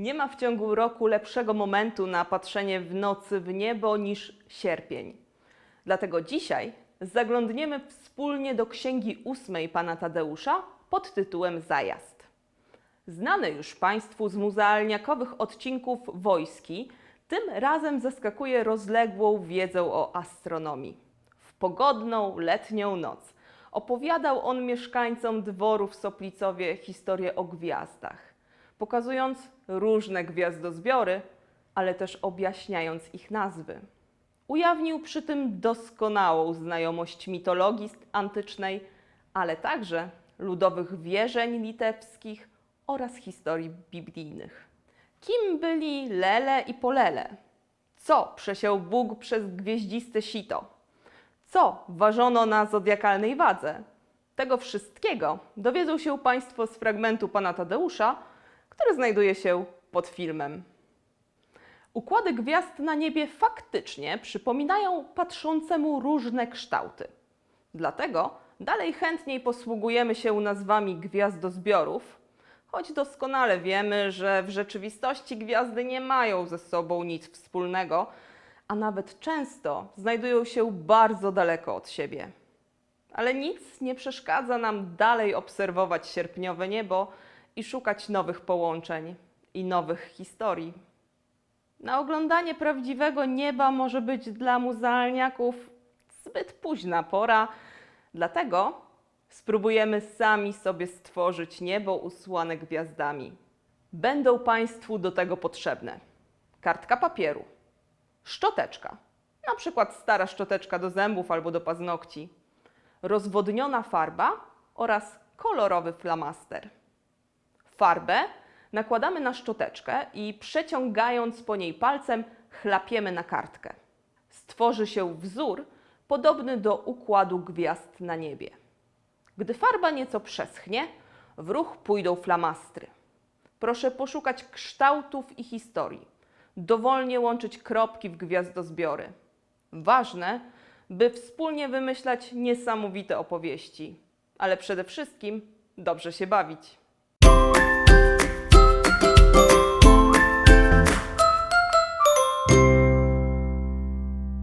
Nie ma w ciągu roku lepszego momentu na patrzenie w nocy w niebo niż sierpień. Dlatego dzisiaj zaglądniemy wspólnie do księgi ósmej pana Tadeusza pod tytułem Zajazd. Znany już Państwu z muzealniakowych odcinków Wojski, tym razem zaskakuje rozległą wiedzą o astronomii. W pogodną, letnią noc opowiadał on mieszkańcom dworu w Soplicowie historię o gwiazdach, pokazując różne gwiazdozbiory, ale też objaśniając ich nazwy. Ujawnił przy tym doskonałą znajomość mitologii antycznej, ale także ludowych wierzeń litewskich oraz historii biblijnych. Kim byli Lele i Polele? Co przesiał Bóg przez gwieździste sito? Co ważono na zodiakalnej wadze? Tego wszystkiego dowiedzą się Państwo z fragmentu pana Tadeusza, który znajduje się pod filmem. Układy gwiazd na niebie faktycznie przypominają patrzącemu różne kształty. Dlatego dalej chętniej posługujemy się nazwami gwiazdozbiorów, choć doskonale wiemy, że w rzeczywistości gwiazdy nie mają ze sobą nic wspólnego, a nawet często znajdują się bardzo daleko od siebie. Ale nic nie przeszkadza nam dalej obserwować sierpniowe niebo i szukać nowych połączeń i nowych historii. Na oglądanie prawdziwego nieba może być dla muzealniaków zbyt późna pora, dlatego spróbujemy sami sobie stworzyć niebo usłane gwiazdami. Będą Państwu do tego potrzebne kartka papieru, szczoteczka, na przykład stara szczoteczka do zębów albo do paznokci, rozwodniona farba oraz kolorowy flamaster. Farbę nakładamy na szczoteczkę i przeciągając po niej palcem, chlapiemy na kartkę. Stworzy się wzór podobny do układu gwiazd na niebie. Gdy farba nieco przeschnie, w ruch pójdą flamastry. Proszę poszukać kształtów i historii. Dowolnie łączyć kropki w gwiazdozbiory. Ważne, by wspólnie wymyślać niesamowite opowieści, ale przede wszystkim dobrze się bawić.